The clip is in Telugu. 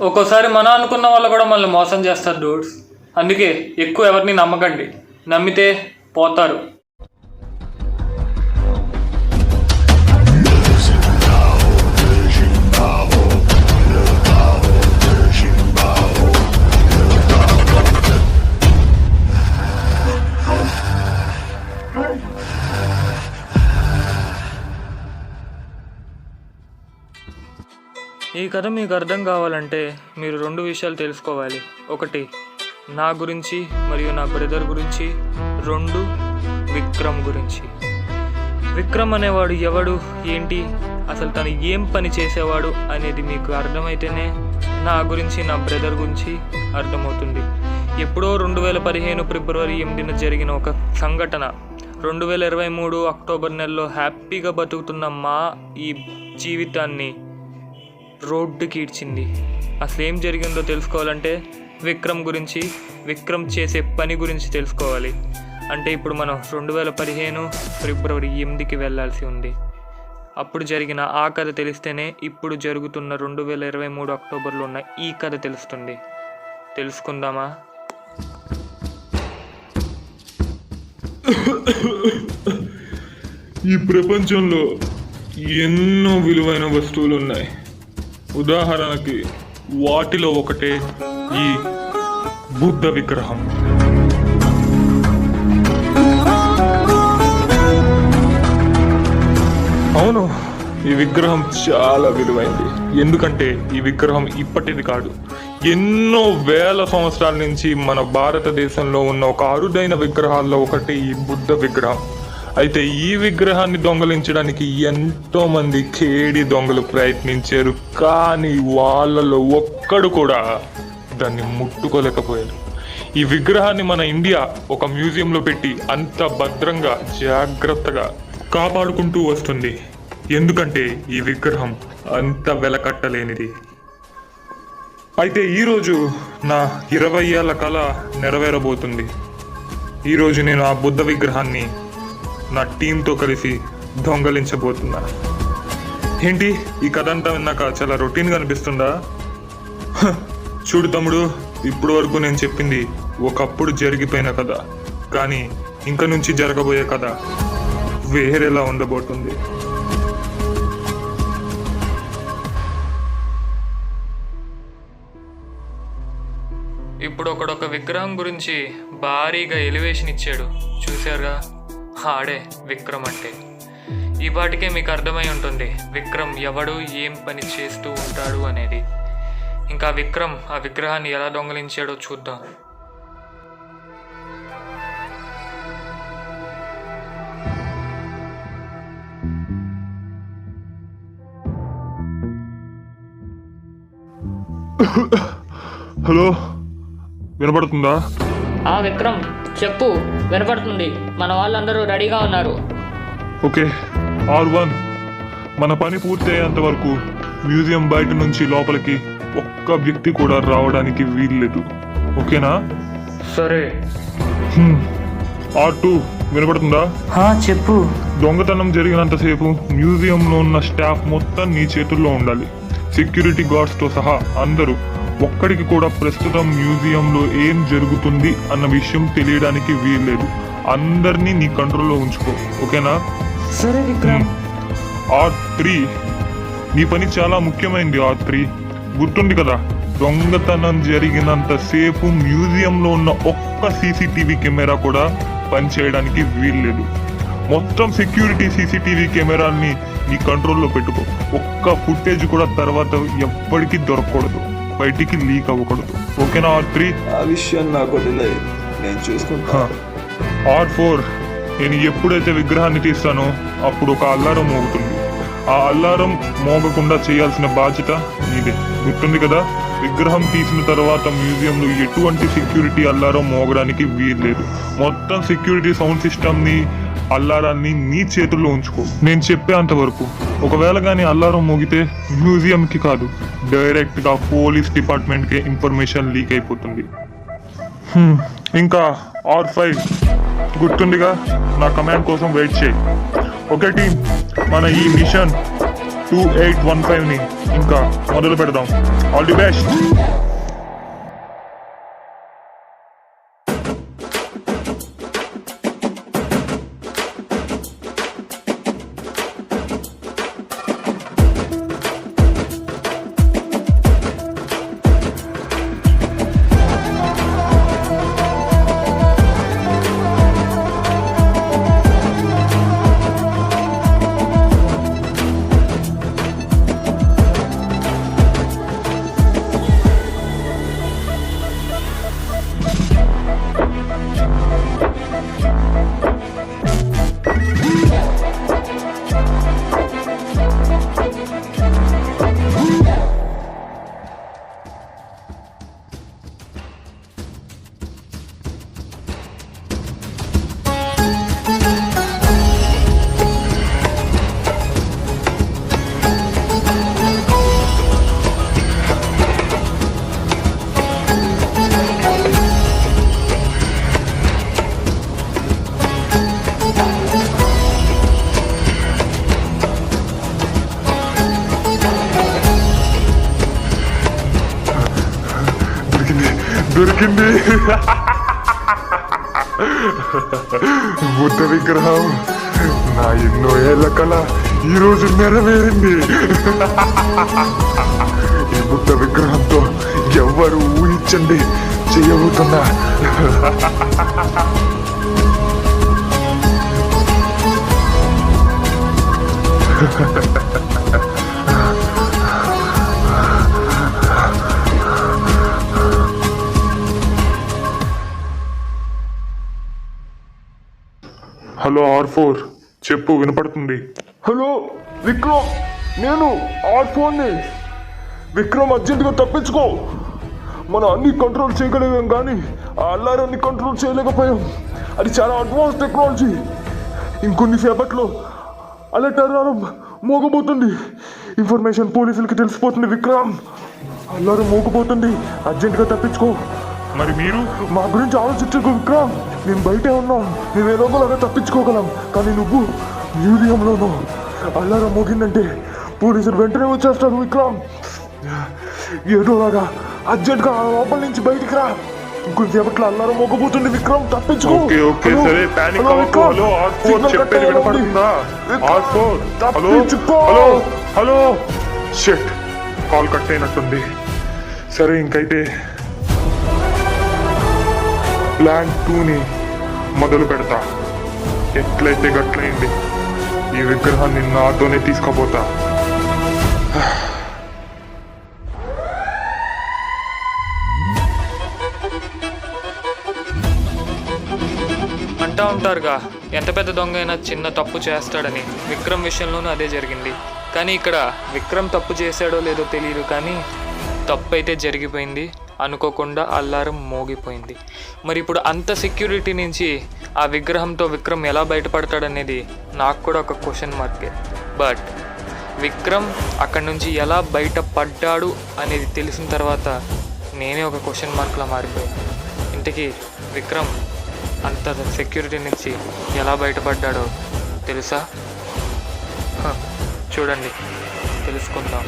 ఒక్కోసారి మనం అనుకున్న వాళ్ళు కూడా మనల్ని మోసం చేస్తారు డూడ్స్ అందుకే ఎక్కువ ఎవరిని నమ్మకండి. నమ్మితే పోతారు. ఈ కథ మీకు అర్థం కావాలంటే మీరు రెండు విషయాలు తెలుసుకోవాలి. ఒకటి నా గురించి మరియు నా బ్రదర్ గురించి. రెండు విక్రమ్ గురించి. విక్రమ్ అనేవాడు ఎవడు ఏంటి అసలు తను ఏం పని చేసేవాడు అనేది మీకు అర్థమైతేనే నా గురించి నా బ్రదర్ గురించి అర్థమవుతుంది. ఎప్పుడో రెండు వేల పదిహేను ఫిబ్రవరి ఎనిమిదిన జరిగిన ఒక సంఘటన. రెండు వేల ఇరవై మూడు అక్టోబర్ నెలలో హ్యాపీగా బతుకుతున్న మా ఈ జీవితాన్ని రోడ్డుకి ఈడ్చింది అసలు ఏం జరిగిందో తెలుసుకోవాలంటే విక్రమ్ గురించి విక్రమ్ చేసే పని గురించి తెలుసుకోవాలి. అంటే ఇప్పుడు మనం రెండు వేల పదిహేను ఫిబ్రవరి ఎనిమిదికి వెళ్ళాల్సి ఉంది. అప్పుడు జరిగిన ఆ కథ తెలిస్తేనే ఇప్పుడు జరుగుతున్న రెండు వేల ఇరవై మూడు అక్టోబర్లో ఉన్న ఈ కథ తెలుస్తుంది. తెలుసుకుందామా? ఈ ప్రపంచంలో ఎన్నో విలువైన వస్తువులు ఉన్నాయి ఉదాహరణకి వాటిలో ఒకటే ఈ బుద్ధ విగ్రహం. అవును ఈ విగ్రహం చాలా విలువైంది. ఎందుకంటే ఈ విగ్రహం ఇప్పటిది కాదు. ఎన్నో వేల సంవత్సరాల నుంచి మన భారతదేశంలో ఉన్న ఒక అరుదైన విగ్రహాల్లో ఒకటి ఈ బుద్ధ విగ్రహం. అయితే ఈ విగ్రహాన్ని దొంగలించడానికి ఎంతో మంది కేడి దొంగలు ప్రయత్నించారు కానీ వాళ్ళలో ఒక్కడు కూడా దాన్ని ముట్టుకోలేకపోయారు ఈ విగ్రహాన్ని మన ఇండియా ఒక మ్యూజియంలో పెట్టి అంత భద్రంగా జాగ్రత్తగా కాపాడుకుంటూ వస్తుంది. ఎందుకంటే ఈ విగ్రహం అంత వెలకట్టలేనిది. అయితే ఈరోజు నా ఇరవై ఏళ్ళ కళ నెరవేరబోతుంది. ఈరోజు నేను ఆ బుద్ధ విగ్రహాన్ని నా టీంతో కలిసి దొంగలించబోతున్నా. ఏంటి? ఈ కథ అంతా విన్నాక చాలా రొటీన్గా అనిపిస్తుందా? చూడు తమ్ముడు ఇప్పుడు వరకు నేను చెప్పింది ఒకప్పుడు జరిగిపోయిన కథ. కానీ ఇంక నుంచి జరగబోయే కథ వేరేలా ఉండబోతుంది. ఇప్పుడు ఒకడొక విగ్రహం గురించి భారీగా ఎలివేషన్ ఇచ్చాడు. చూశారుగా? ఆడే విక్రమ్ అంటే. ఈ పాటికే మీకు అర్థమై ఉంటుంది విక్రమ్ ఎవడు ఏం పని చేస్తూ ఉంటాడు అనేది. ఇంకా విక్రమ్ ఆ విగ్రహాన్ని ఎలా దొంగలించాడో చూద్దాం. హలో వినపడుతుందా? ఆ విక్రమ్. చెప్పు వినపడుతుంది. మన వాళ్ళందరూ రెడీగా ఉన్నారు. Okay R one. మన పని పూర్తయ్యేంత వరకు మ్యూజియం బయట నుంచి లోపలికి ఒక్క వ్యక్తి కూడా రావడానికి వీల్లేదు. ఓకేనా? సరే. ఆర్ టూ వినపడుతుందా? చెప్పు. దొంగతనం జరిగినంతసేపు మ్యూజియంలో ఉన్న స్టాఫ్ మొత్తం నీ చేతుల్లో ఉండాలి. సెక్యూరిటీ గార్డ్స్తో సహా అందరూ ఒక్కడికి కూడా ప్రస్తుతం మ్యూజియంలో ఏం జరుగుతుంది అన్న విషయం తెలియడానికి వీల్లేదు. అందరినీ నీ కంట్రోల్లో ఉంచుకో. ఓకేనా? సరే విక్రమ్. Are three. నీ పని చాలా ముఖ్యమైనది ఆర్ త్రీ. గుర్తుంది కదా దొంగతనం జరిగినంత సేపు మ్యూజియంలో ఉన్న ఒక్క సీసీటీవీ కెమెరా కూడా పనిచేయడానికి వీల్లేదు. మొత్తం సెక్యూరిటీ సీసీటీవీ కెమెరాల్ని నీ కంట్రోల్లో పెట్టుకో. ఒక్క ఫుటేజ్ కూడా తర్వాత ఎప్పటికీ దొరకకూడదు. బయటికి లీక్ అవ్వకూడదు. ఓకేనా ఆర్ త్రీ ఆ విషయం నాకు నేను చూసుకుంటా. ఆర్ ఫోర్ నేను ఎప్పుడైతే విగ్రహాన్ని తీస్తానో అప్పుడు ఒక అల్లారం మోగుతుంది. ఆ అల్లారం మోగకుండా చేయాల్సిన బాధ్యత నీదే. గుర్తుంది కదా? విగ్రహం తీసిన తర్వాత మ్యూజియంలో ఎటువంటి సెక్యూరిటీ అల్లారం మోగడానికి వీల్లేదు. మొత్తం సెక్యూరిటీ సౌండ్ సిస్టమ్ని అల్లారాన్ని నీ చేతుల్లో ఉంచుకో. నేను చెప్పేంత వరకు ఒకవేళ కానీ అల్లారం మోగితే మ్యూజియంకి కాదు డైరెక్ట్గా పోలీస్ డిపార్ట్మెంట్కే ఇన్ఫర్మేషన్ లీక్ అయిపోతుంది. ఇంకా ఆర్ ఫైవ్ గుర్తుందిగా? నా కమాండ్ కోసం వెయిట్ చేయి. ఓకే మన ఈ మిషన్ టూ ఎయిట్ వన్ ఫైవ్ని ఇంకా మొదలు పెడదాం ఆల్ ది బెస్ట్! దొరికింది. బుద్ధ విగ్రహం నా ఎన్నో ఏళ్ళ కళ ఈ రోజు నెరవేరింది. ఈ బుద్ధ విగ్రహంతో ఎవ్వరు ఊహించండి చేయబోతున్నా. Hello R four. చెప్పు వినపడుతుంది. హలో విక్రమ్ నేను ఆర్ ఫోర్ని. విక్రమ్ అర్జెంటుగా తప్పించుకో. మనం అన్ని కంట్రోల్ చేయగలిగాం కానీ ఆ అల్లారాన్ని కంట్రోల్ చేయలేకపోయాం. అది చాలా అడ్వాన్స్ టెక్నాలజీ ఇంకొన్ని సేపట్లో అలర్ట్ అలారం మోగబోతుంది. ఇన్ఫర్మేషన్ పోలీసులకి తెలిసిపోతుంది విక్రమ్. అల్లారం మోగబోతుంది. అర్జెంటుగా తప్పించుకో. మరి మీరు? మా గురించి ఆలోచించకు విక్రమ్. మేము బయటే ఉన్నాం. మేము ఏదో ఒకలాగా తప్పించుకోగలం. కానీ నువ్వు మ్యూజియంలోనూ అల్లారం మోగిందంటే పోలీసులు వెంటనే వచ్చేస్తారు విక్రమ్. ఏదోలాగా అర్జెంట్గా ఆ లోపల నుంచి బయటికి రా. ఇంకొంచెంసేపట్లో అల్లారం మోగబోతుంది విక్రమ్. తప్పించుకో. ఓకే సరే ప్యానిక్ హలో, అవ్వకు హలో ఆర్ ఫోర్ సిగ్నల్ చెప్పేది కట్ అవ్వాలి. వినపడుతుందా? Vikram, R four hello తప్పించుకో. Hello hello. Shit call cut అయినట్టుంది. సరే ఇంకైతే ప్లాన్ టూని మొదలు పెడతా. ఎట్లయితే గట్లయింది ఈ విగ్రహాన్ని నాతోనే తీసుకుపోతా. అంటా ఉంటారుగా ఎంత పెద్ద దొంగ అయినా చిన్న తప్పు చేస్తాడని విక్రమ్ విషయంలోనూ అదే జరిగింది. కానీ ఇక్కడ విక్రమ్ తప్పు చేశాడో లేదో తెలియదు కానీ తప్పు అయితే జరిగిపోయింది. అనుకోకుండా అల్లారం మోగిపోయింది. మరి ఇప్పుడు అంత సెక్యూరిటీ నుంచి ఆ విగ్రహంతో విక్రమ్ ఎలా బయటపడతాడనేది నాకు కూడా ఒక క్వశ్చన్ మార్కే బట్ విక్రమ్ అక్కడి నుంచి ఎలా బయటపడ్డాడు అనేది తెలిసిన తర్వాత నేనే ఒక క్వశ్చన్ మార్క్లా మారిపోయాను. ఇంతకీ విక్రమ్ అంత సెక్యూరిటీ నుంచి ఎలా బయటపడ్డాడో తెలుసా? చూడండి. తెలుసుకుందాం.